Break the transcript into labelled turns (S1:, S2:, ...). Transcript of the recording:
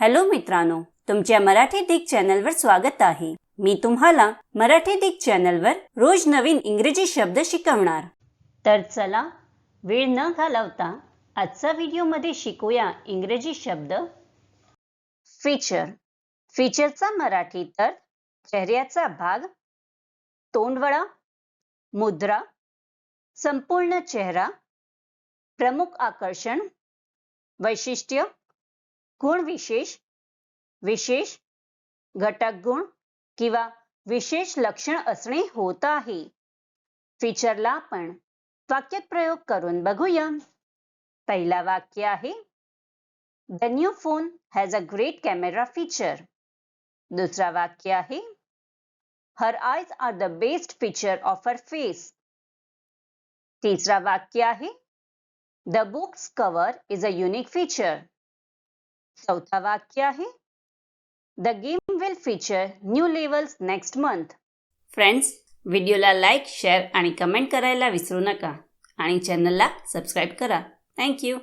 S1: Hello मित्रांनो तुमच्या मराठी दिग चॅनलवर स्वागत आहे. मी तुम्हाला मराठी दिग चॅनलवर रोज नवीन इंग्रजी शब्द शिकवणार. तर चला वेळ न घालवता आजचा व्हिडिओमध्ये शिकूया इंग्रजी शब्द. फीचर फीचरचा मराठी तर चेहऱ्याचा भाग तोंडवळा मुद्रा संपूर्ण चेहरा प्रमुख आकर्षण वैशिष्ट्य गुणविशेष विशेष विशेष घटक गुण किंवा विशेष लक्षण असणे होत आहे. फीचरला आपण वाक्यात प्रयोग करून बघूया. पहिला वाक्य आहे the new phone has a great camera feature दुसरा वाक्य आहे her eyes are the best feature of her face तिसरा वाक्य आहे the book's cover is a unique feature चौथा वाक्य आहे. The game will feature new levels next month friends व्हिडिओला लाईक शेअर आणि कमेंट करायला विसरू नका. आणि चॅनलला सबस्क्राईब करा. थँक्यू